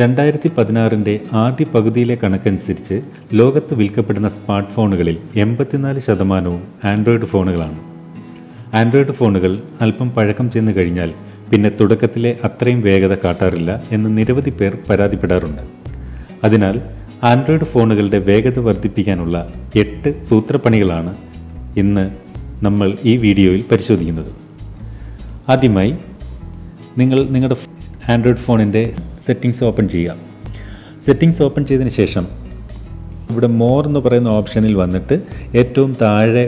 രണ്ടായിരത്തി പതിനാറിന്റെ ആദ്യ പകുതിയിലെ കണക്കനുസരിച്ച് ലോകത്ത് വിൽക്കപ്പെടുന്ന സ്മാർട്ട് ഫോണുകളിൽ എൺപത്തിനാല് ശതമാനവും ആൻഡ്രോയിഡ് ഫോണുകളാണ്. ആൻഡ്രോയിഡ് ഫോണുകൾ അല്പം പഴക്കം ചെന്ന് കഴിഞ്ഞാൽ പിന്നെ തുടക്കത്തിലെ അത്രയും വേഗത കാട്ടാറില്ല എന്ന് നിരവധി പേർ പരാതിപ്പെടാറുണ്ട്. അതിനാൽ ആൻഡ്രോയിഡ് ഫോണുകളുടെ വേഗത വർദ്ധിപ്പിക്കാനുള്ള എട്ട് സൂത്രപ്പണികളാണ് ഇന്ന് നമ്മൾ ഈ വീഡിയോയിൽ പരിശോധിക്കുന്നത്. ആദ്യമായി നിങ്ങൾ നിങ്ങളുടെ ആൻഡ്രോയിഡ് ഫോണിന്റെ സെറ്റിങ്സ് ഓപ്പൺ ചെയ്യുക. സെറ്റിങ്സ് ഓപ്പൺ ചെയ്തതിന് ശേഷം ഇവിടെ മോർ എന്ന് പറയുന്ന ഓപ്ഷനിൽ വന്നിട്ട് ഏറ്റവും താഴെ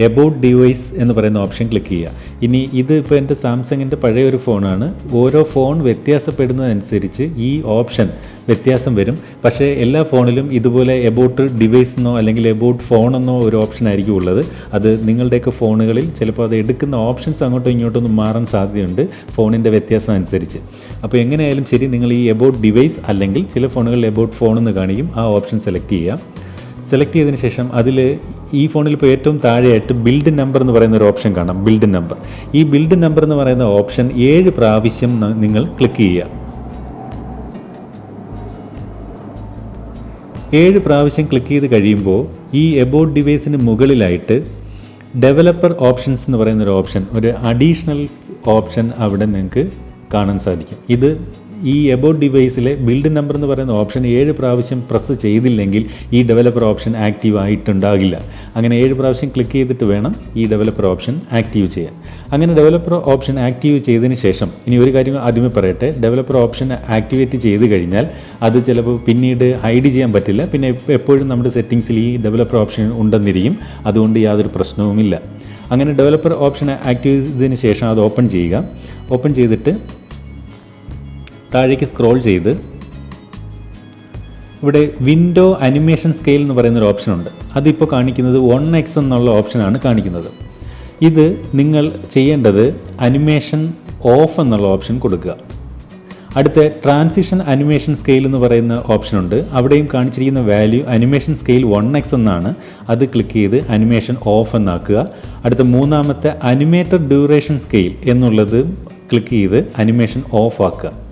എബൌട്ട് ഡിവൈസ് എന്ന് പറയുന്ന ഓപ്ഷൻ ക്ലിക്ക് ചെയ്യുക. ഇനി ഇത് ഇപ്പോൾ എന്റെ സാംസങ്ങിന്റെ പഴയ ഒരു ഫോണാണ് ഓരോ ഫോൺ വ്യത്യാസപ്പെടുന്നതനുസരിച്ച് ഈ ഓപ്ഷൻ വ്യത്യാസം വരും. പക്ഷേ എല്ലാ ഫോണിലും ഇതുപോലെ എബൌട്ട് ഡിവൈസ് എന്നോ അല്ലെങ്കിൽ എബൌട്ട് ഫോൺ എന്നോ ഒരു ഓപ്ഷൻ ആയിരിക്കും ഉള്ളത്. അത് നിങ്ങളുടെയൊക്കെ ഫോണുകളിൽ ചിലപ്പോൾ അത് എടുക്കുന്ന ഓപ്ഷൻസ് അങ്ങോട്ടും ഇങ്ങോട്ടും മാറാൻ സാധ്യതയുണ്ട് ഫോണിന്റെ വ്യത്യാസം അനുസരിച്ച് അപ്പോൾ എങ്ങനെയായാലും ശരി നിങ്ങൾ ഈ എബൌട്ട് ഡിവൈസ് അല്ലെങ്കിൽ ചില ഫോണുകളിൽ എബൌട്ട് ഫോൺ എന്ന് കാണിക്കും. ആ ഓപ്ഷൻ സെലക്ട് ചെയ്യുക. സെലക്ട് ചെയ്തതിന് ശേഷം അതിൽ ഈ ഫോണിൽ ഇപ്പോൾ ഏറ്റവും താഴെയായിട്ട് ബിൽഡ് നമ്പർ എന്ന് പറയുന്ന ഒരു ഓപ്ഷൻ കാണാം ബിൽഡ് നമ്പർ ഈ ബിൽഡ് നമ്പർ എന്ന് പറയുന്ന ഓപ്ഷൻ ഏഴ് പ്രാവശ്യം നിങ്ങൾ ക്ലിക്ക് ചെയ്യുക. ഏഴ് പ്രാവശ്യം ക്ലിക്ക് ചെയ്ത് കഴിയുമ്പോൾ ഈ എബോട്ട് ഡിവൈസിന് മുകളിലായിട്ട് ഡെവലപ്പർ ഓപ്ഷൻസ് എന്ന് പറയുന്ന ഒരു ഓപ്ഷൻ ഒരു അഡീഷണൽ ഓപ്ഷൻ അവിടെ നിങ്ങൾക്ക് കാണാൻ സാധിക്കും. ഇത് ഈ എബോട്ട് ഡിവൈസിലെ ബിൽഡ് നമ്പർ എന്ന് പറയുന്ന ഓപ്ഷൻ ഏഴ് പ്രാവശ്യം പ്രസ് ചെയ്തില്ലെങ്കിൽ ഈ ഡെവലപ്പർ ഓപ്ഷൻ ആക്റ്റീവ് ആയിട്ടുണ്ടാകില്ല. അങ്ങനെ ഏഴ് പ്രാവശ്യം ക്ലിക്ക് ചെയ്തിട്ട് വേണം ഈ ഡെവലപ്പർ ഓപ്ഷൻ ആക്റ്റീവ് ചെയ്യാൻ. അങ്ങനെ ഡെവലപ്പർ ഓപ്ഷൻ ആക്റ്റീവ് ചെയ്തതിന് ശേഷം ഇനി ഒരു കാര്യം ആദ്യമേ പറയട്ടെ. ഡെവലപ്പർ ഓപ്ഷൻ ആക്ടിവേറ്റ് ചെയ്ത് കഴിഞ്ഞാൽ അത് ചിലപ്പോൾ പിന്നീട് ഹൈഡ് ചെയ്യാൻ പറ്റില്ല. പിന്നെ എപ്പോഴും നമ്മുടെ സെറ്റിങ്സിൽ ഈ ഡെവലപ്പർ ഓപ്ഷൻ ഉണ്ടെന്നിരിക്കും. അതുകൊണ്ട് യാതൊരു പ്രശ്നവുമില്ല. അങ്ങനെ ഡെവലപ്പർ ഓപ്ഷൻ ആക്റ്റീവ് ചെയ്തതിന് ശേഷം അത് ഓപ്പൺ ചെയ്യുക. ഓപ്പൺ ചെയ്തിട്ട് താഴേക്ക് സ്ക്രോൾ ചെയ്ത് ഇവിടെ വിൻഡോ അനിമേഷൻ സ്കെയിൽ എന്ന് പറയുന്ന ഒരു ഓപ്ഷൻ ഉണ്ട്. അതിപ്പോൾ കാണിക്കുന്നത് വൺ എക്സ് എന്നുള്ള ഓപ്ഷനാണ് കാണിക്കുന്നത്. ഇത് നിങ്ങൾ ചെയ്യേണ്ടത് അനിമേഷൻ ഓഫ് എന്നുള്ള ഓപ്ഷൻ കൊടുക്കുക. അടുത്ത ട്രാൻസിഷൻ അനിമേഷൻ സ്കെയിൽ എന്ന് പറയുന്ന ഓപ്ഷൻ ഉണ്ട്. അവിടെയും കാണിച്ചിരിക്കുന്ന value animation scale one x എന്നാണ്. അത് ക്ലിക്ക് ചെയ്ത് അനിമേഷൻ ഓഫ് എന്നാക്കുക. അടുത്ത മൂന്നാമത്തെ അനിമേറ്റഡ് ഡ്യൂറേഷൻ സ്കെയിൽ എന്നുള്ളത് ക്ലിക്ക് ചെയ്ത് അനിമേഷൻ ഓഫ് ആക്കുക.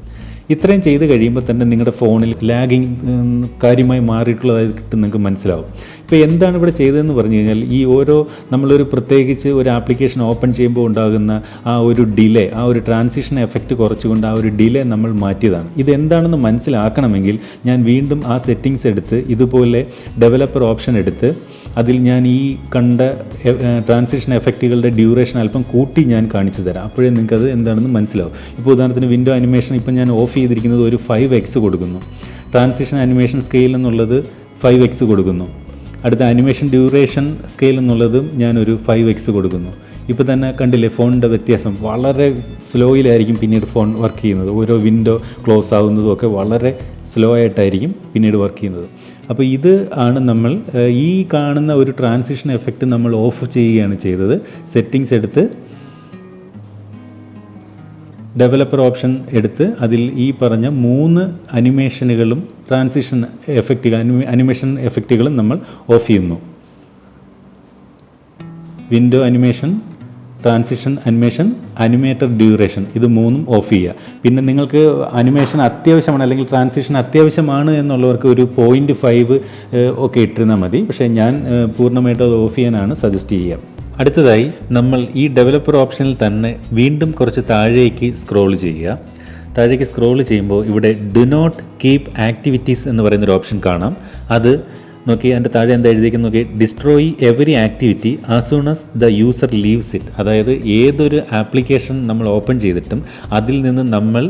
ഇത്രയും ചെയ്ത് കഴിയുമ്പോൾ തന്നെ നിങ്ങളുടെ ഫോണിൽ ലാഗിങ് കാര്യമായി മാറിയിട്ടുള്ളതായിട്ട് നിങ്ങൾക്ക് മനസ്സിലാവും. ഇപ്പോൾ എന്താണ് ഇവിടെ ചെയ്തതെന്ന് പറഞ്ഞു കഴിഞ്ഞാൽ ഈ ഓരോ നമ്മളൊരു പ്രത്യേകിച്ച് ഒരു ആപ്ലിക്കേഷൻ ഓപ്പൺ ചെയ്യുമ്പോൾ ഉണ്ടാകുന്ന ആ ഒരു ഡിലേ ആ ഒരു ട്രാൻസിഷൻ എഫക്റ്റ് കുറച്ചുകൊണ്ട് ആ ഒരു ഡിലേ നമ്മൾ മാറ്റിയതാണ്. ഇതെന്താണെന്ന് മനസ്സിലാക്കണമെങ്കിൽ ഞാൻ വീണ്ടും ആ സെറ്റിങ്സ് എടുത്ത് ഇതുപോലെ ഡെവലപ്പർ ഓപ്ഷൻ എടുത്ത് അതിൽ ഞാൻ ഈ കണ്ട ട്രാൻസിഷൻ എഫക്റ്റുകളുടെ ഡ്യൂറേഷൻ അല്പം കൂട്ടി ഞാൻ കാണിച്ചു തരാം. അപ്പോഴേ നിങ്ങൾക്കത് എന്താണെന്ന് മനസ്സിലാവും. ഇപ്പോൾ ഉദാഹരണത്തിന് വിൻഡോ അനിമേഷൻ ഇപ്പം ഞാൻ ഓഫ് ചെയ്തിരിക്കുന്നത് ഒരു ഫൈവ് എക്സ് കൊടുക്കുന്നു. ട്രാൻസിഷൻ അനിമേഷൻ സ്കെയിൽ എന്നുള്ളത് ഫൈവ് എക്സ് കൊടുക്കുന്നു. അടുത്ത അനിമേഷൻ ഡ്യൂറേഷൻ സ്കെയിൽ എന്നുള്ളതും ഞാനൊരു ഫൈവ് എക്സ് കൊടുക്കുന്നു. ഇപ്പോൾ തന്നെ കണ്ടില്ലേ ഫോണിന്റെ വ്യത്യാസം. വളരെ സ്ലോയിലായിരിക്കും പിന്നീട് ഫോൺ വർക്ക് ചെയ്യുന്നത്. ഓരോ വിൻഡോ ക്ലോസ് ആകുന്നതും ഒക്കെ വളരെ സ്ലോ ആയിട്ടായിരിക്കും പിന്നീട് വർക്ക് ചെയ്യുന്നത്. അപ്പോൾ ഇത് ആണ് നമ്മൾ ഈ കാണുന്ന ഒരു ട്രാൻസിഷൻ എഫക്റ്റ് നമ്മൾ ഓഫ് ചെയ്യുകയാണ് ചെയ്തത്. സെറ്റിങ്സ് എടുത്ത് ഡെവലപ്പർ ഓപ്ഷൻ എടുത്ത് അതിൽ ഈ പറഞ്ഞ മൂന്ന് അനിമേഷനുകളും ട്രാൻസിഷൻ എഫക്റ്റുകൾ അനിമേഷൻ എഫക്റ്റുകളും നമ്മൾ ഓഫ് ചെയ്യുന്നു. Window animation transition animation animated duration ഇത് മൂന്നും ഓഫ് ചെയ്യുക. പിന്നെ നിങ്ങൾക്ക് അനിമേഷൻ അത്യാവശ്യമാണ് അല്ലെങ്കിൽ ട്രാൻസിഷൻ അത്യാവശ്യമാണ് എന്നുള്ളവർക്ക് ഒരു പോയിന്റ് ഫൈവ് ഒക്കെ ഇട്ടിരുന്നാൽ മതി. പക്ഷേ ഞാൻ പൂർണമായിട്ട് അത് ഓഫ് ചെയ്യാനാണ് സജസ്റ്റ് ചെയ്യുക. അടുത്തതായി നമ്മൾ ഈ ഡെവലപ്പർ ഓപ്ഷനിൽ തന്നെ വീണ്ടും കുറച്ച് താഴേക്ക് സ്ക്രോൾ ചെയ്യുക. താഴേക്ക് സ്ക്രോൾ ചെയ്യുമ്പോൾ ഇവിടെ ഡു നോട്ട് കീപ് ആക്ടിവിറ്റീസ് എന്ന് പറയുന്നൊരു ഓപ്ഷൻ കാണാം. അത് നോക്കി അതിന്റെ താഴെ എന്താ എഴുതിയിരിക്കുന്നത്? നോക്കി destroy every activity as soon as the user leaves it അതായത് ഏതൊരു ആപ്ലിക്കേഷൻ നമ്മൾ ഓപ്പൺ ചെയ്തിട്ടും അതിൽ നിന്ന് നമ്മൾ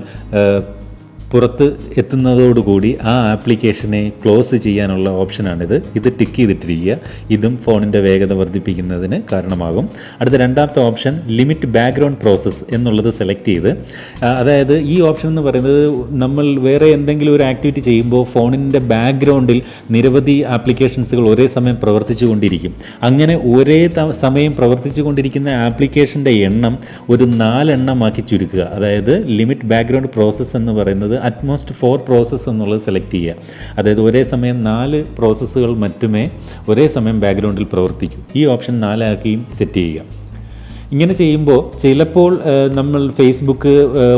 പുറത്ത് എത്തുന്നതോടുകൂടി ആ ആപ്ലിക്കേഷനെ ക്ലോസ് ചെയ്യാനുള്ള ഓപ്ഷനാണിത്. ഇത് ടിക്ക് ചെയ്തിട്ടിരിക്കുക. ഇതും ഫോണിന്റെ വേഗത വർദ്ധിപ്പിക്കുന്നതിന് കാരണമാകും. അടുത്ത രണ്ടാമത്തെ ഓപ്ഷൻ ലിമിറ്റ് ബാക്ക്ഗ്രൗണ്ട് പ്രോസസ്സ് എന്നുള്ളത് സെലക്ട് ചെയ്ത്. അതായത് ഈ ഓപ്ഷൻ എന്ന് പറയുന്നത് നമ്മൾ വേറെ എന്തെങ്കിലും ഒരു ആക്ടിവിറ്റി ചെയ്യുമ്പോൾ ഫോണിന്റെ ബാക്ക്ഗ്രൗണ്ടിൽ നിരവധി ആപ്ലിക്കേഷൻസുകൾ ഒരേ സമയം പ്രവർത്തിച്ചു കൊണ്ടിരിക്കും അങ്ങനെ ഒരേ സമയം പ്രവർത്തിച്ചു കൊണ്ടിരിക്കുന്ന ആപ്ലിക്കേഷന്റെ എണ്ണം ഒരു നാലെണ്ണമാക്കി ചുരുക്കുക. അതായത് ലിമിറ്റ് ബാക്ക്ഗ്രൗണ്ട് പ്രോസസ്സ് എന്ന് പറയുന്നത് അറ്റ്മോസ്റ്റ് ഫോർ പ്രോസസ്സ് എന്നുള്ളത് സെലക്ട് ചെയ്യുക. അതായത് ഒരേ സമയം നാല് പ്രോസസ്സുകൾ മറ്റുമേ ഒരേ സമയം ബാക്ക്ഗ്രൗണ്ടിൽ പ്രവർത്തിക്കും. ഈ ഓപ്ഷൻ നാലാക്കിയും സെറ്റ് ചെയ്യുക. ഇങ്ങനെ ചെയ്യുമ്പോൾ ചിലപ്പോൾ നമ്മൾ ഫേസ്ബുക്ക്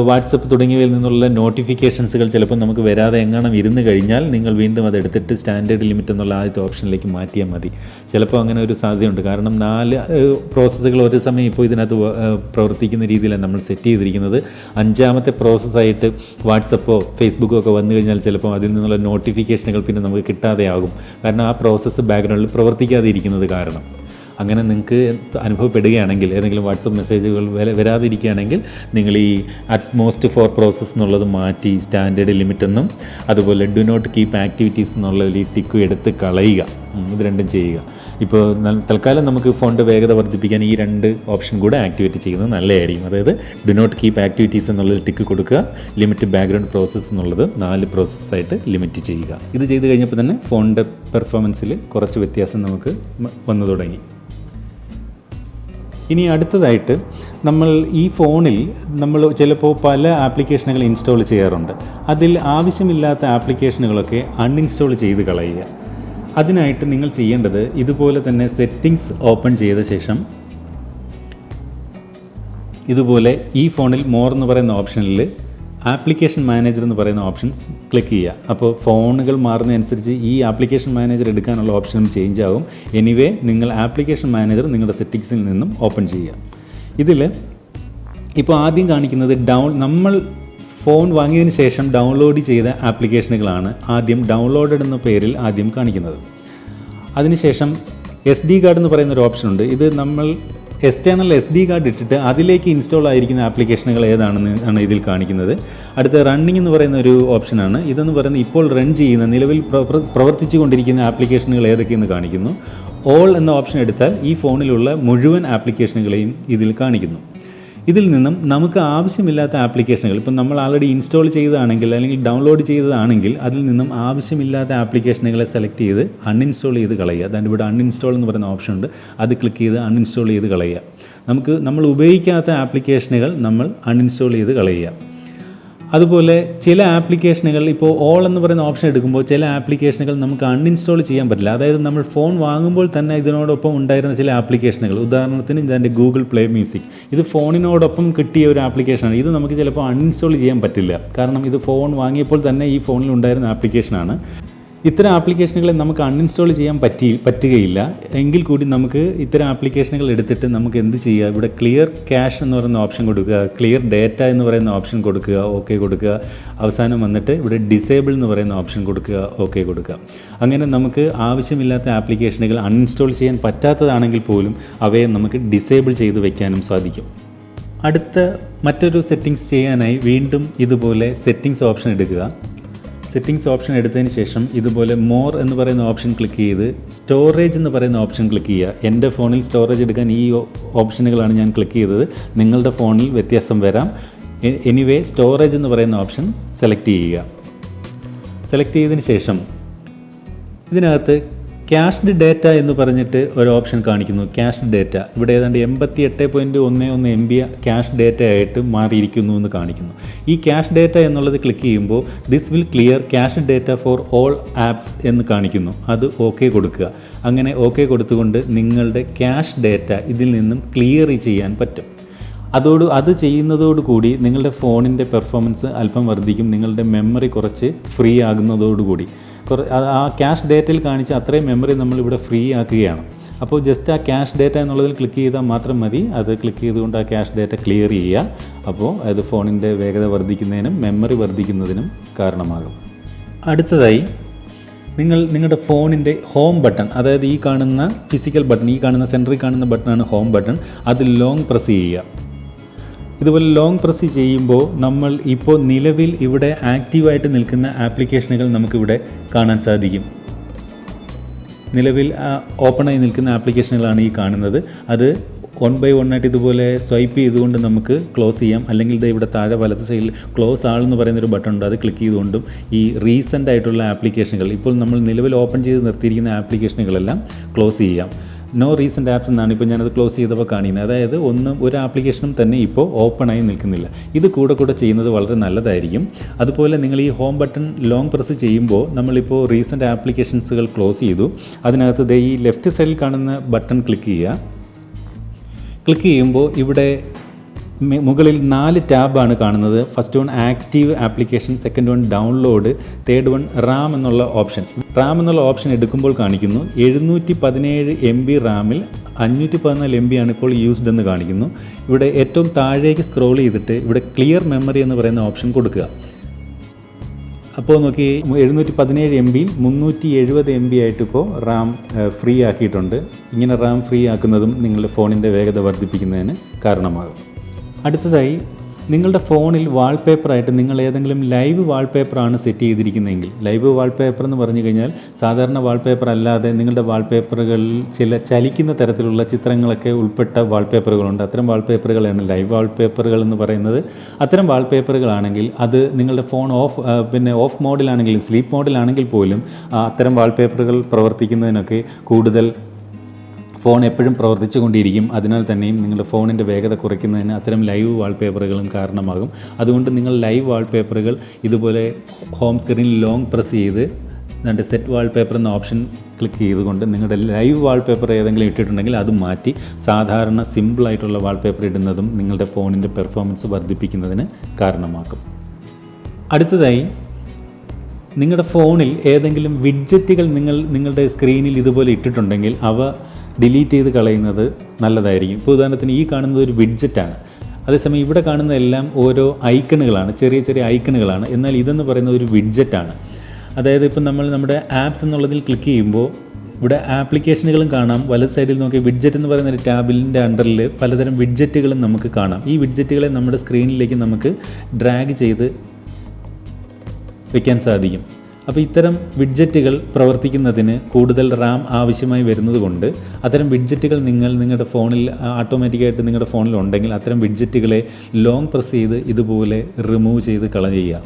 വാട്സപ്പ് തുടങ്ങിയവയിൽ നിന്നുള്ള നോട്ടിഫിക്കേഷൻസുകൾ ചിലപ്പോൾ നമുക്ക് വരാതെ എങ്ങാനും ഇരുന്ന് കഴിഞ്ഞാൽ നിങ്ങൾ വീണ്ടും അത് എടുത്തിട്ട് സ്റ്റാൻഡേർഡ് ലിമിറ്റ് എന്നുള്ള ആദ്യത്തെ ഓപ്ഷനിലേക്ക് മാറ്റിയാൽ മതി. ചിലപ്പോൾ അങ്ങനെ ഒരു സാധ്യതയുണ്ട്. കാരണം നാല് പ്രോസസ്സുകൾ ഒരു സമയം ഇപ്പോൾ ഇതിനകത്ത് പ്രവർത്തിക്കുന്ന രീതിയിലാണ് നമ്മൾ സെറ്റ് ചെയ്തിരിക്കുന്നത്. അഞ്ചാമത്തെ പ്രോസസ്സായിട്ട് വാട്സപ്പോ ഫേസ്ബുക്കോ ഒക്കെ വന്നു കഴിഞ്ഞാൽ ചിലപ്പോൾ അതിൽ നിന്നുള്ള നോട്ടിഫിക്കേഷനുകൾ പിന്നെ നമുക്ക് കിട്ടാതെയാകും. കാരണം ആ പ്രോസസ്സ് ബാക്ക്ഗ്രൗണ്ടിൽ പ്രവർത്തിക്കാതെ ഇരിക്കുന്നത് കാരണം. അങ്ങനെ നിങ്ങൾക്ക് അനുഭവപ്പെടുകയാണെങ്കിൽ ഏതെങ്കിലും വാട്സപ്പ് മെസ്സേജുകൾ വര- വരാതിരിക്കുകയാണെങ്കിൽ നിങ്ങൾ ഈ അറ്റ്മോസ്റ്റ് ഫോർ പ്രോസസ്സ് എന്നുള്ളത് മാറ്റി സ്റ്റാൻഡേർഡ് ലിമിറ്റ് എന്നും അതുപോലെ ഡു നോട്ട് കീപ്പ് ആക്ടിവിറ്റീസ് എന്നുള്ള ഈ ടിക്ക് എടുത്ത് കളയുക. ഇത് രണ്ടും ചെയ്യുക. ഇപ്പോൾ തൽക്കാലം നമുക്ക് ഫോണിന്റെ വേഗത വർദ്ധിപ്പിക്കാൻ ഈ രണ്ട് ഓപ്ഷൻ കൂടെ ആക്ടിവേറ്റ് ചെയ്യുന്നത് നല്ലതായിരിക്കും. അതായത് ഡു നോട്ട് കീപ്പ് ആക്ടിവിറ്റീസ് എന്നുള്ളത് ടിക്ക് കൊടുക്കുക ലിമിറ്റ് ബാക്ക്ഗ്രൗണ്ട് പ്രോസസ്സ് എന്നുള്ളത് നാല് പ്രോസസ്സായിട്ട് ലിമിറ്റ് ചെയ്യുക. ഇത് ചെയ്ത് കഴിഞ്ഞപ്പോൾ തന്നെ ഫോണിന്റെ പെർഫോമൻസിൽ കുറച്ച് വ്യത്യാസം നമുക്ക് വന്നു തുടങ്ങി. ഇനി അടുത്തതായിട്ട് നമ്മൾ ഈ ഫോണിൽ നമ്മൾ ചിലപ്പോൾ പല ആപ്ലിക്കേഷനുകൾ ഇൻസ്റ്റാൾ ചെയ്യാറുണ്ട്. അതിൽ ആവശ്യമില്ലാത്ത ആപ്ലിക്കേഷനുകളൊക്കെ അൺഇൻസ്റ്റാൾ ചെയ്ത് കളയുക. അതിനായിട്ട് നിങ്ങൾ ചെയ്യേണ്ടത് ഇതുപോലെ തന്നെ സെറ്റിങ്സ് ഓപ്പൺ ചെയ്ത ശേഷം ഇതുപോലെ ഈ ഫോണിൽ മോർ എന്ന് പറയുന്ന ഓപ്ഷനിൽ ആപ്ലിക്കേഷൻ മാനേജർ എന്ന് പറയുന്ന ഓപ്ഷൻ ക്ലിക്ക് ചെയ്യുക. അപ്പോൾ ഫോണുകൾ മാറുന്നതനുസരിച്ച് ഈ ആപ്ലിക്കേഷൻ മാനേജർ എടുക്കാനുള്ള ഓപ്ഷനും ചേഞ്ച് ആകും എനിവേ നിങ്ങൾ ആപ്ലിക്കേഷൻ മാനേജർ നിങ്ങളുടെ സെറ്റിങ്സിൽ നിന്നും ഓപ്പൺ ചെയ്യുക. ഇതിൽ ഇപ്പോൾ ആദ്യം കാണിക്കുന്നത് ഡൗൺ നമ്മൾ ഫോൺ വാങ്ങിയതിന് ശേഷം ഡൗൺലോഡ് ചെയ്ത ആപ്ലിക്കേഷനുകളാണ് ആദ്യം ഡൗൺലോഡഡ് എന്ന പേരിൽ ആദ്യം കാണിക്കുന്നത്. അതിനുശേഷം എസ് ഡി കാർഡ് എന്ന് പറയുന്ന ഒരു ഓപ്ഷൻ ഉണ്ട്. ഇത് നമ്മൾ എക്സ്റ്റേണൽ എസ് ഡി കാർഡ് ഇട്ടിട്ട് അതിലേക്ക് ഇൻസ്റ്റാൾ ആയിരിക്കുന്ന ആപ്ലിക്കേഷനുകൾ ഏതാണെന്ന് ആണ് ഇതിൽ കാണിക്കുന്നത്. അടുത്ത റണ്ണിംഗ് എന്ന് പറയുന്ന ഒരു ഓപ്ഷനാണ് ഇതെന്ന് പറയുന്നത് ഇപ്പോൾ റൺ ചെയ്യുന്ന നിലവിൽ പ്രവർ- പ്രവർത്തിച്ചു കൊണ്ടിരിക്കുന്ന ആപ്ലിക്കേഷനുകൾ ഏതൊക്കെയെന്ന് കാണിക്കുന്നു. ഓൾ എന്ന ഓപ്ഷൻ എടുത്താൽ ഈ ഫോണിലുള്ള മുഴുവൻ ആപ്ലിക്കേഷനുകളെയും ഇതിൽ കാണിക്കുന്നു. ഇതിൽ നിന്നും നമുക്ക് ആവശ്യമില്ലാത്ത ആപ്ലിക്കേഷനുകൾ ഇപ്പം നമ്മൾ ആൾറെഡി ഇൻസ്റ്റാൾ ചെയ്തതാണെങ്കിൽ അല്ലെങ്കിൽ ഡൗൺലോഡ് ചെയ്തതാണെങ്കിൽ അതിൽ നിന്നും ആവശ്യമില്ലാത്ത ആപ്ലിക്കേഷനുകളെ സെലക്ട് ചെയ്ത് അൺഇൻസ്റ്റാൾ ചെയ്ത് കളയുക. അതായത് ഇവിടെ അൺഇൻസ്റ്റാൾ എന്ന് പറയുന്ന ഓപ്ഷൻ ഉണ്ട്. അത് ക്ലിക്ക് ചെയ്ത് അൺഇൻസ്റ്റാൾ ചെയ്ത് കളയുക. നമുക്ക് നമ്മൾ ഉപയോഗിക്കാത്ത ആപ്ലിക്കേഷനുകൾ നമ്മൾ അൺഇൻസ്റ്റാൾ ചെയ്ത് കളയുക. അതുപോലെ ചില ആപ്ലിക്കേഷനുകൾ ഇപ്പോൾ ഓൾ എന്ന് പറയുന്ന ഓപ്ഷൻ എടുക്കുമ്പോൾ ചില ആപ്ലിക്കേഷനുകൾ നമുക്ക് അൺഇൻസ്റ്റാൾ ചെയ്യാൻ പറ്റില്ല. അതായത് നമ്മൾ ഫോൺ വാങ്ങുമ്പോൾ തന്നെ ഇതിനോടൊപ്പം ഉണ്ടായിരുന്ന ചില ആപ്ലിക്കേഷനുകൾ. ഉദാഹരണത്തിന് ഇതിന്റെ ഗൂഗിൾ പ്ലേ മ്യൂസിക്. ഇത് ഫോണിനോടൊപ്പം കിട്ടിയ ഒരു ആപ്ലിക്കേഷനാണ്. ഇത് നമുക്ക് ചിലപ്പോൾ അൺഇൻസ്റ്റാൾ ചെയ്യാൻ പറ്റില്ല. കാരണം ഇത് ഫോൺ വാങ്ങിയപ്പോൾ തന്നെ ഈ ഫോണിൽ ഉണ്ടായിരുന്ന ആപ്ലിക്കേഷനാണ്. ഇത്തരം ആപ്ലിക്കേഷനുകളെ നമുക്ക് അൺഇൻസ്റ്റാൾ ചെയ്യാൻ പറ്റി പറ്റുകയില്ല. എങ്കിൽ കൂടി നമുക്ക് ഇത്തരം ആപ്ലിക്കേഷനുകൾ എടുത്തിട്ട് നമുക്ക് എന്ത് ചെയ്യുക ഇവിടെ ക്ലിയർ ക്യാഷ് എന്ന് പറയുന്ന ഓപ്ഷൻ കൊടുക്കുക ക്ലിയർ ഡേറ്റ എന്ന് പറയുന്ന ഓപ്ഷൻ കൊടുക്കുക ഓക്കെ കൊടുക്കുക. അവസാനം വന്നിട്ട് ഇവിടെ ഡിസേബിൾ എന്ന് പറയുന്ന ഓപ്ഷൻ കൊടുക്കുക ഓക്കെ കൊടുക്കുക. അങ്ങനെ നമുക്ക് ആവശ്യമില്ലാത്ത ആപ്ലിക്കേഷനുകൾ അൺഇൻസ്റ്റാൾ ചെയ്യാൻ പറ്റാത്തതാണെങ്കിൽ പോലും അവയെ നമുക്ക് ഡിസേബിൾ ചെയ്ത് വയ്ക്കാനും സാധിക്കും. അടുത്ത മറ്റൊരു സെറ്റിങ്സ് ചെയ്യാനായി വീണ്ടും ഇതുപോലെ സെറ്റിങ്സ് ഓപ്ഷൻ എടുക്കുക. സെറ്റിങ്സ് ഓപ്ഷൻ എടുത്തതിന് ശേഷം ഇതുപോലെ മോർ എന്ന് പറയുന്ന ഓപ്ഷൻ ക്ലിക്ക് ചെയ്ത് സ്റ്റോറേജ് എന്ന് പറയുന്ന ഓപ്ഷൻ ക്ലിക്ക് ചെയ്യുക. എന്റെ ഫോണിൽ സ്റ്റോറേജ് എടുക്കാൻ ഈ ഓപ്ഷനുകളാണ് ഞാൻ ക്ലിക്ക് ചെയ്തത്. നിങ്ങളുടെ ഫോണിൽ വ്യത്യാസം വരാം. എനിവേ സ്റ്റോറേജ് എന്ന് പറയുന്ന ഓപ്ഷൻ സെലക്ട് ചെയ്യുക. സെലക്ട് ചെയ്തതിന് ശേഷം ഇതിനകത്ത് ക്യാഷ്ഡ് ഡേറ്റ എന്ന് പറഞ്ഞിട്ട് ഒരു ഓപ്ഷൻ കാണിക്കുന്നു ക്യാഷ്ഡ് ഡേറ്റ ഇവിടെ ഏതാണ്ട് എൺപത്തി എട്ട് പോയിന്റ് ഒന്ന് ഒന്ന് എം ബി ക്യാഷ് ഡേറ്റ ആയിട്ട് മാറിയിരിക്കുന്നു എന്ന് കാണിക്കുന്നു. ഈ ക്യാഷ് ഡേറ്റ എന്നുള്ളത് ക്ലിക്ക് ചെയ്യുമ്പോൾ this will clear cache data for all apps എന്ന് കാണിക്കുന്നു. അത് ഓക്കെ കൊടുക്കുക. അങ്ങനെ ഓക്കെ കൊടുത്തുകൊണ്ട് നിങ്ങളുടെ ക്യാഷ് ഡേറ്റ ഇതിൽ നിന്നും ക്ലിയർ ചെയ്യാൻ പറ്റും. അതോട് അത് ചെയ്യുന്നതോടുകൂടി നിങ്ങളുടെ ഫോണിന്റെ പെർഫോമൻസ് അല്പം വർദ്ധിക്കും നിങ്ങളുടെ മെമ്മറി കുറച്ച് ഫ്രീ ആകുന്നതോടുകൂടി ആ- ക്യാഷ് ഡേറ്റയിൽ കാണിച്ച അത്രയും മെമ്മറി നമ്മളിവിടെ ഫ്രീ ആക്കുകയാണ്. അപ്പോൾ ജസ്റ്റ് ആ ക്യാഷ് ഡേറ്റ എന്നുള്ളതിൽ ക്ലിക്ക് ചെയ്താൽ മാത്രം മതി. അത് ക്ലിക്ക് ചെയ്തുകൊണ്ട് ആ ക്യാഷ് ഡേറ്റ ക്ലിയർ ചെയ്യുക. അപ്പോൾ അത് ഫോണിന്റെ വേഗത വർദ്ധിക്കുന്നതിനും മെമ്മറി വർദ്ധിക്കുന്നതിനും കാരണമാകും. അടുത്തതായി നിങ്ങൾ നിങ്ങളുടെ ഫോണിന്റെ ഹോം ബട്ടൺ അതായത് ഈ കാണുന്ന ഫിസിക്കൽ ബട്ടൺ ഈ കാണുന്ന സെന്ററിൽ കാണുന്ന ബട്ടണാണ് ഹോം ബട്ടൺ അത് ലോങ് പ്രസ് ചെയ്യുക. ഇതുപോലെ ലോങ് പ്രസ് ചെയ്യുമ്പോൾ നമ്മൾ ഇപ്പോൾ നിലവിൽ ഇവിടെ ആക്റ്റീവായിട്ട് നിൽക്കുന്ന ആപ്ലിക്കേഷനുകൾ നമുക്കിവിടെ കാണാൻ സാധിക്കും. നിലവിൽ ഓപ്പണായി നിൽക്കുന്ന ആപ്ലിക്കേഷനുകളാണ് ഈ കാണുന്നത്. അത് വൺ ബൈ വൺ ആയിട്ട് ഇതുപോലെ സ്വൈപ്പ് ചെയ്തുകൊണ്ട് നമുക്ക് ക്ലോസ് ചെയ്യാം. അല്ലെങ്കിൽ ഇത് ഇവിടെ താഴെ വലത്ത് സൈഡിൽ ക്ലോസ് ആളെന്ന് എന്ന് പറയുന്ന ഒരു ബട്ടൺ ഉണ്ട്. അത് ക്ലിക്ക് ചെയ്തുകൊണ്ടും ഈ റീസെന്റ് ആയിട്ടുള്ള ആപ്ലിക്കേഷനുകൾ ഇപ്പോൾ നമ്മൾ നിലവിൽ ഓപ്പൺ ചെയ്ത് നിർത്തിയിരിക്കുന്ന ആപ്ലിക്കേഷനുകളെല്ലാം ക്ലോസ് ചെയ്യാം. നോ റീസെന്റ് ആപ്സ് എന്നാണ് ഇപ്പോൾ ഞാനത് ക്ലോസ് ചെയ്തപ്പോൾ കാണിക്കുന്നത്. അതായത് ഒന്നും ഒരു ആപ്ലിക്കേഷനും തന്നെ ഇപ്പോൾ ഓപ്പൺ ആയി നിൽക്കുന്നില്ല. ഇത് കൂടെ കൂടെ ചെയ്യുന്നത് വളരെ നല്ലതായിരിക്കും. അതുപോലെ നിങ്ങൾ ഈ ഹോം ബട്ടൺ ലോങ് പ്രസ് ചെയ്യുമ്പോൾ നമ്മളിപ്പോൾ റീസെന്റ് ആപ്ലിക്കേഷൻസുകൾ ക്ലോസ് ചെയ്തു. അതിനകത്ത് ദേ ഈ ലെഫ്റ്റ് സൈഡിൽ കാണുന്ന ബട്ടൺ ക്ലിക്ക് ചെയ്യുക. ക്ലിക്ക് ചെയ്യുമ്പോൾ ഇവിടെ മുകളിൽ നാല് ടാബാണ് കാണുന്നത്. First one active application second one download third one RAM എന്നുള്ള ഓപ്ഷൻ. റാം എന്നുള്ള ഓപ്ഷൻ എടുക്കുമ്പോൾ കാണിക്കുന്നു. എഴുന്നൂറ്റി പതിനേഴ് എം ബി റാമിൽ അഞ്ഞൂറ്റി പതിനാല് എം ബി ആണ് ഇപ്പോൾ യൂസ്ഡ് എന്ന് കാണിക്കുന്നു. ഇവിടെ ഏറ്റവും താഴേക്ക് സ്ക്രോൾ ചെയ്തിട്ട് ഇവിടെ ക്ലിയർ മെമ്മറി എന്ന് പറയുന്ന ഓപ്ഷൻ കൊടുക്കുക. അപ്പോൾ നോക്കി എഴുന്നൂറ്റി പതിനേഴ് എം ബി മുന്നൂറ്റി എഴുപത് എം ബി ആയിട്ട് ഇപ്പോൾ റാം ഫ്രീ ആക്കിയിട്ടുണ്ട്. ഇങ്ങനെ റാം ഫ്രീ ആക്കുന്നതും നിങ്ങളുടെ ഫോണിന്റെ വേഗത വർദ്ധിപ്പിക്കുന്നതിന് കാരണമാകും. അടുത്തതായി നിങ്ങളുടെ ഫോണിൽ വാൾപേപ്പറായിട്ട് നിങ്ങൾ ഏതെങ്കിലും ലൈവ് വാൾപേപ്പറാണ് സെറ്റ് ചെയ്തിരിക്കുന്നതെങ്കിൽ ലൈവ് വാൾപേപ്പർ എന്ന് പറഞ്ഞു കഴിഞ്ഞാൽ സാധാരണ വാൾപേപ്പർ അല്ലാതെ നിങ്ങളുടെ വാൾപേപ്പറുകളിൽ ചില ചലിക്കുന്ന തരത്തിലുള്ള ചിത്രങ്ങളൊക്കെ ഉൾപ്പെട്ട വാൾപേപ്പറുകളുണ്ട് അത്തരം വാൾപേപ്പറുകളാണ് ലൈവ് വാൾപേപ്പറുകൾ എന്ന് പറയുന്നത്. അത്തരം വാൾപേപ്പറുകളാണെങ്കിൽ അത് നിങ്ങളുടെ ഫോൺ ഓഫ് പിന്നെ ഓഫ് മോഡിലാണെങ്കിലും സ്ലീപ്പ് മോഡിലാണെങ്കിൽ പോലും അത്തരം വാൾപേപ്പറുകൾ പ്രവർത്തിക്കുന്നതിനൊക്കെ കൂടുതൽ ഫോൺ എപ്പോഴും പ്രവർത്തിച്ചു കൊണ്ടിരിക്കും. അതിനാൽ തന്നെയും നിങ്ങളുടെ ഫോണിന്റെ വേഗത കുറയ്ക്കുന്നതിന് അത്തരം ലൈവ് വാൾപേപ്പറുകളും കാരണമാകും. അതുകൊണ്ട് നിങ്ങൾ ലൈവ് വാൾപേപ്പറുകൾ ഇതുപോലെ ഹോം സ്ക്രീനിൽ ലോങ് പ്രസ് ചെയ്ത് രണ്ട് സെറ്റ് വാൾപേപ്പർ എന്ന ഓപ്ഷൻ ക്ലിക്ക് ചെയ്തുകൊണ്ട് നിങ്ങളുടെ ലൈവ് വാൾപേപ്പർ ഏതെങ്കിലും ഇട്ടിട്ടുണ്ടെങ്കിൽ അത് മാറ്റി സാധാരണ സിമ്പിളായിട്ടുള്ള വാൾപേപ്പർ ഇടുന്നതും നിങ്ങളുടെ ഫോണിന്റെ പെർഫോമൻസ് വർദ്ധിപ്പിക്കുന്നതിന് കാരണമാക്കും അടുത്തതായി നിങ്ങളുടെ ഫോണിൽ ഏതെങ്കിലും വിഡ്ജറ്റുകൾ നിങ്ങൾ നിങ്ങളുടെ സ്ക്രീനിൽ ഇതുപോലെ ഇട്ടിട്ടുണ്ടെങ്കിൽ അവ ഡിലീറ്റ് ചെയ്ത് കളയുന്നത് നല്ലതായിരിക്കും. ഇപ്പോൾ ഉദാഹരണത്തിന് ഈ കാണുന്നത് ഒരു വിഡ്ജറ്റാണ്. അതേസമയം ഇവിടെ കാണുന്ന എല്ലാം ഓരോ ഐക്കണുകളാണ് ചെറിയ ചെറിയ ഐക്കണുകളാണ്. എന്നാൽ ഇതെന്ന് പറയുന്നത് ഒരു വിഡ്ജറ്റാണ്. അതായത് ഇപ്പം നമ്മൾ നമ്മുടെ ആപ്സ് എന്നുള്ളതിൽ ക്ലിക്ക് ചെയ്യുമ്പോൾ ഇവിടെ ആപ്ലിക്കേഷനുകളും കാണാം. വലത് സൈഡിൽ നോക്കി വിഡ്ജറ്റ് എന്ന് പറയുന്ന ഒരു ടാബിലിന്റെ അണ്ടറിൽ പലതരം വിഡ്ജറ്റുകളും നമുക്ക് കാണാം. ഈ വിഡ്ജറ്റുകളെ നമ്മുടെ സ്ക്രീനിലേക്ക് നമുക്ക് ഡ്രാഗ് ചെയ്ത് വയ്ക്കാൻ സാധിക്കും. അപ്പോൾ ഇത്തരം വിഡ്ജറ്റുകൾ പ്രവർത്തിക്കുന്നതിന് കൂടുതൽ റാം ആവശ്യമായി വരുന്നത് കൊണ്ട് അത്തരം വിഡ്ജറ്റുകൾ നിങ്ങൾ നിങ്ങളുടെ ഫോണിൽ ഓട്ടോമാറ്റിക്കായിട്ട് നിങ്ങളുടെ ഫോണിൽ ഉണ്ടെങ്കിൽ അത്തരം വിഡ്ജറ്റുകളെ ലോങ് പ്രസ് ചെയ്ത് ഇതുപോലെ റിമൂവ് ചെയ്ത് കളയുക.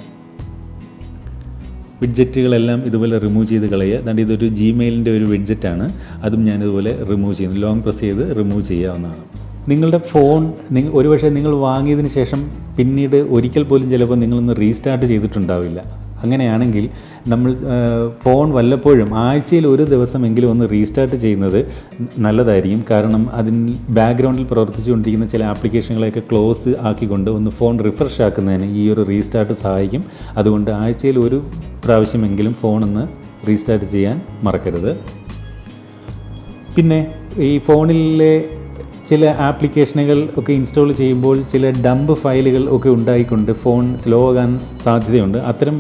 വിഡ്ജറ്റുകളെല്ലാം ഇതുപോലെ റിമൂവ് ചെയ്ത് കളയുക. അതുകൊണ്ട് ഇതൊരു ജിമെയിലിന്റെ ഒരു വിഡ്ജറ്റാണ്. അതും ഞാനിതുപോലെ റിമൂവ് ചെയ്യുന്നു. ലോങ് പ്രസ് ചെയ്ത് റിമൂവ് ചെയ്യാവുന്നതാണ്. നിങ്ങളുടെ ഫോൺ നിങ്ങൾ ഒരുപക്ഷെ നിങ്ങൾ വാങ്ങിയതിന് ശേഷം പിന്നീട് ഒരിക്കൽ പോലും ചിലപ്പോൾ നിങ്ങളൊന്ന് റീസ്റ്റാർട്ട് ചെയ്തിട്ടുണ്ടാവില്ല. അങ്ങനെയാണെങ്കിൽ നമ്മൾ ഫോൺ വല്ലപ്പോഴും ആഴ്ചയിൽ ഒരു ദിവസമെങ്കിലും ഒന്ന് റീസ്റ്റാർട്ട് ചെയ്യുന്നത് നല്ലതായിരിക്കും. കാരണം അതിന് ബാക്ക്ഗ്രൗണ്ടിൽ പ്രവർത്തിച്ചുകൊണ്ടിരിക്കുന്ന ചില ആപ്ലിക്കേഷനുകളെയൊക്കെ ക്ലോസ് ആക്കിക്കൊണ്ട് ഒന്ന് ഫോൺ റിഫ്രഷ് ആക്കുന്നതിന് ഈ ഒരു റീസ്റ്റാർട്ട് സഹായിക്കും. അതുകൊണ്ട് ആഴ്ചയിൽ ഒരു പ്രാവശ്യമെങ്കിലും ഫോൺ ഒന്ന് റീസ്റ്റാർട്ട് ചെയ്യാൻ മറക്കരുത്. പിന്നെ ഈ ഫോണിലെ ചില ആപ്ലിക്കേഷനുകൾ ഒക്കെ ഇൻസ്റ്റാൾ ചെയ്യുമ്പോൾ ചില ഡംപ് ഫയലുകൾ ഒക്കെ ഉണ്ടായിക്കൊണ്ട് ഫോൺ സ്ലോ ആകാൻ സാധ്യതയുണ്ട്. അത്തരം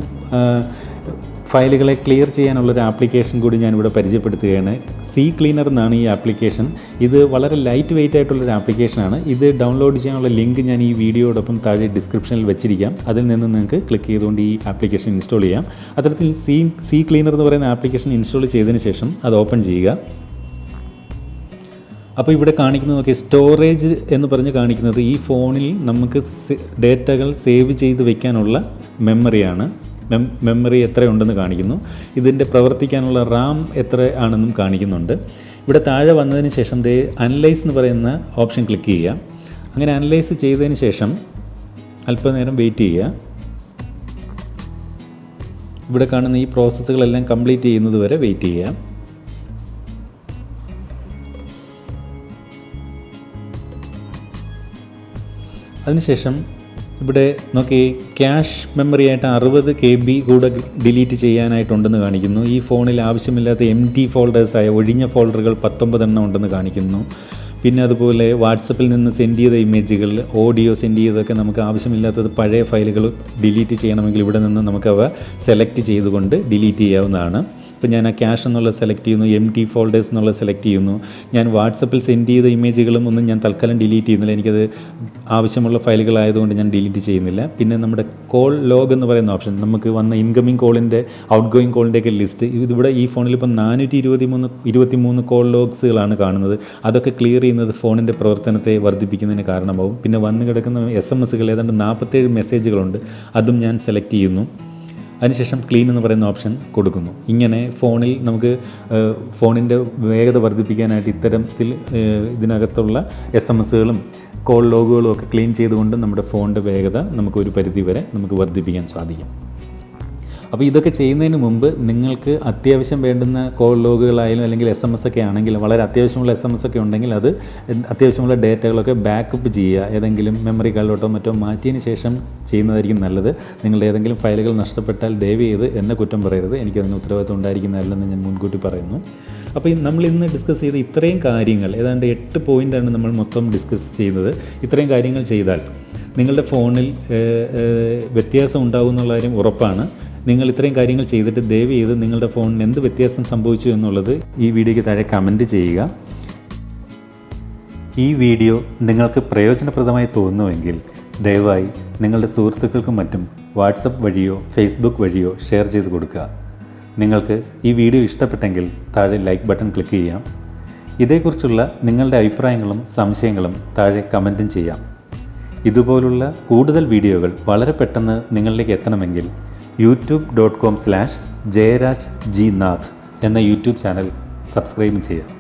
ഫയലുകളെ ക്ലിയർ ചെയ്യാനുള്ളൊരു ആപ്ലിക്കേഷൻ കൂടി ഞാനിവിടെ പരിചയപ്പെടുത്തുകയാണ്. സി ക്ലീനർ എന്നാണ് ഈ ആപ്ലിക്കേഷൻ. ഇത് വളരെ ലൈറ്റ് വെയിറ്റ് ആയിട്ടുള്ളൊരു ആപ്ലിക്കേഷനാണ്. ഇത് ഡൗൺലോഡ് ചെയ്യാനുള്ള ലിങ്ക് ഞാൻ ഈ വീഡിയോടൊപ്പം താഴെ ഡിസ്ക്രിപ്ഷനിൽ വെച്ചിരിക്കാം. അതിൽ നിന്ന് നിങ്ങൾക്ക് ക്ലിക്ക് ചെയ്തുകൊണ്ട് ഈ ആപ്ലിക്കേഷൻ ഇൻസ്റ്റാൾ ചെയ്യാം. അത്തരത്തിൽ സി സി ക്ലീനർ എന്ന് പറയുന്ന ആപ്ലിക്കേഷൻ ഇൻസ്റ്റാൾ ചെയ്തതിന് ശേഷം അത് ഓപ്പൺ ചെയ്യുക. അപ്പോൾ ഇവിടെ കാണിക്കുന്നത് നോക്കി സ്റ്റോറേജ് എന്ന് പറഞ്ഞ് കാണിക്കുന്നത് ഈ ഫോണിൽ നമുക്ക് ഡേറ്റകൾ സേവ് ചെയ്ത് വെക്കാനുള്ള മെമ്മറിയാണ്. മെമ്മറി എത്രയുണ്ടെന്ന് കാണിക്കുന്നു. ഇതിന്റെ പ്രവർത്തിക്കാനുള്ള റാം എത്ര ആണെന്നും കാണിക്കുന്നുണ്ട്. ഇവിടെ താഴെ വന്നതിന് ശേഷം ദേ അനലൈസ് എന്ന് പറയുന്ന ഓപ്ഷൻ ക്ലിക്ക് ചെയ്യുക. അങ്ങനെ അനലൈസ് ചെയ്തതിന് ശേഷം അല്പനേരം വെയിറ്റ് ചെയ്യുക. ഇവിടെ കാണുന്ന ഈ പ്രോസസ്സുകളെല്ലാം കംപ്ലീറ്റ് ചെയ്യുന്നത് വരെ വെയിറ്റ് ചെയ്യുക. അതിനുശേഷം ഇവിടെ നോക്കി ക്യാഷ് മെമ്മറി ആയിട്ട് അറുപത് കെ ബി കൂടെ ഡിലീറ്റ് ചെയ്യാനായിട്ടുണ്ടെന്ന് കാണിക്കുന്നു. ഈ ഫോണിൽ ആവശ്യമില്ലാത്ത എം ടി ഫോൾഡേഴ്സായ ഒഴിഞ്ഞ ഫോൾഡറുകൾ പത്തൊമ്പതെണ്ണം ഉണ്ടെന്ന് കാണിക്കുന്നു. പിന്നെ അതുപോലെ വാട്സപ്പിൽ നിന്ന് സെൻഡ് ചെയ്ത ഇമേജുകൾ ഓഡിയോ സെൻഡ് ചെയ്തതൊക്കെ നമുക്ക് ആവശ്യമില്ലാത്തത് പഴയ ഫയലുകൾ ഡിലീറ്റ് ചെയ്യണമെങ്കിൽ ഇവിടെ നിന്ന് നമുക്കവ സെലക്ട് ചെയ്തുകൊണ്ട് ഡിലീറ്റ് ചെയ്യാവുന്നതാണ്. ഇപ്പോൾ ഞാൻ ആ ക്യാഷ് എന്നുള്ളത് സെലക്ട് ചെയ്യുന്നു എം ടി ഫോൾഡേഴ്സ് എന്നുള്ളത് സെലക്ട് ചെയ്യുന്നു. ഞാൻ വാട്സപ്പിൽ സെൻഡ് ചെയ്ത ഇമേജുകളും ഒന്നും ഞാൻ തൽക്കാലം ഡിലീറ്റ് ചെയ്യുന്നില്ല. എനിക്കത് ആവശ്യമുള്ള ഫയലുകളായതുകൊണ്ട് ഞാൻ ഡിലീറ്റ് ചെയ്യുന്നില്ല. പിന്നെ നമ്മുടെ കോൾ ലോഗ് എന്ന് പറയുന്ന ഓപ്ഷൻ നമുക്ക് വന്ന ഇൻകമിംഗ് കോളിന്റെ ഔട്ട് ഗോയിങ് കോളിന്റെയൊക്കെ ലിസ്റ്റ് ഇതിവിടെ ഈ ഫോണിൽ ഇപ്പം നാനൂറ്റി ഇരുപത്തി മൂന്ന് ഇരുപത്തി മൂന്ന് കോൾ ലോഗ്സുകളാണ് കാണുന്നത്. അതൊക്കെ ക്ലിയർ ചെയ്യുന്നത് ഫോണിന്റെ പ്രവർത്തനത്തെ വർദ്ധിപ്പിക്കുന്നതിന് കാരണമാവും. പിന്നെ വന്ന് കിടക്കുന്ന എസ് എം എസുകൾ ഏതാണ്ട് നാൽപ്പത്തേഴ് മെസ്സേജുകളുണ്ട് അതും ഞാൻ സെലക്ട് ചെയ്യുന്നു. അതിനുശേഷം ക്ലീൻ എന്ന് പറയുന്ന ഓപ്ഷൻ കൊടുക്കുന്നു. ഇങ്ങനെ ഫോണിൽ നമുക്ക് ഫോണിന്റെ വേഗത വർദ്ധിപ്പിക്കാനായിട്ട് ഇത്തരത്തിൽ ഇതിനകത്തുള്ള എസ് എം എസുകളും കോൾ ലോഗുകളും ഒക്കെ ക്ലീൻ ചെയ്തുകൊണ്ട് നമ്മുടെ ഫോണിന്റെ വേഗത നമുക്ക് ഒരു പരിധി വരെ നമുക്ക് വർദ്ധിപ്പിക്കാൻ സാധിക്കും. അപ്പോൾ ഇതൊക്കെ ചെയ്യുന്നതിന് മുമ്പ് നിങ്ങൾക്ക് അത്യാവശ്യം വേണ്ടുന്ന കോൾ ലോഗുകളായാലും അല്ലെങ്കിൽ എസ് എം എസ് ഒക്കെ ആണെങ്കിലും വളരെ അത്യാവശ്യമുള്ള എസ് എം എസ് ഒക്കെ ഉണ്ടെങ്കിൽ അത് അത്യാവശ്യമുള്ള ഡേറ്റകളൊക്കെ ബാക്കപ്പ് ചെയ്യുക. ഏതെങ്കിലും മെമ്മറി കാർഡിലോട്ടോ മറ്റോ മാറ്റിയതിന് ശേഷം ചെയ്യുന്നതായിരിക്കും നല്ലത്. നിങ്ങളുടെ ഏതെങ്കിലും ഫയലുകൾ നഷ്ടപ്പെട്ടാൽ ദയവ് ചെയ്ത് എന്നെ കുറ്റം പറയരുത്. എനിക്കതിന് ഉത്തരവാദിത്വം ഉണ്ടായിരിക്കുന്നതല്ലെന്ന് ഞാൻ മുൻകൂട്ടി പറയുന്നു. അപ്പോൾ നമ്മൾ ഇന്ന് ഡിസ്കസ് ചെയ്ത ഇത്രയും കാര്യങ്ങൾ ഏതാണ്ട് എട്ട് പോയിന്റാണ് നമ്മൾ മൊത്തം ഡിസ്കസ് ചെയ്യുന്നത്. ഇത്രയും കാര്യങ്ങൾ ചെയ്താൽ നിങ്ങളുടെ ഫോണിൽ വ്യത്യാസം ഉണ്ടാകും എന്നുള്ള കാര്യം ഉറപ്പാണ്. നിങ്ങൾ ഇത്രയും കാര്യങ്ങൾ ചെയ്തിട്ട് ദയവ് ചെയ്ത് നിങ്ങളുടെ ഫോണിന് എന്ത് വ്യത്യാസം സംഭവിച്ചു എന്നുള്ളത് ഈ വീഡിയോയ്ക്ക് താഴെ കമന്റ് ചെയ്യുക. ഈ വീഡിയോ നിങ്ങൾക്ക് പ്രയോജനപ്രദമായി തോന്നുമെങ്കിൽ ദയവായി നിങ്ങളുടെ സുഹൃത്തുക്കൾക്കും മറ്റും വാട്സപ്പ് വഴിയോ ഫേസ്ബുക്ക് വഴിയോ ഷെയർ ചെയ്ത് കൊടുക്കുക. നിങ്ങൾക്ക് ഈ വീഡിയോ ഇഷ്ടപ്പെട്ടെങ്കിൽ താഴെ ലൈക്ക് ബട്ടൺ ക്ലിക്ക് ചെയ്യാം. ഇതേക്കുറിച്ചുള്ള നിങ്ങളുടെ അഭിപ്രായങ്ങളും സംശയങ്ങളും താഴെ കമന്റും ചെയ്യാം. ഇതുപോലുള്ള കൂടുതൽ വീഡിയോകൾ വളരെ പെട്ടെന്ന് നിങ്ങളിലേക്ക് എത്തണമെങ്കിൽ YouTube dot com slash Jayaraj G Nath എന്ന യൂട്യൂബ് ചാനൽ സബ്സ്ക്രൈബ് ചെയ്യാം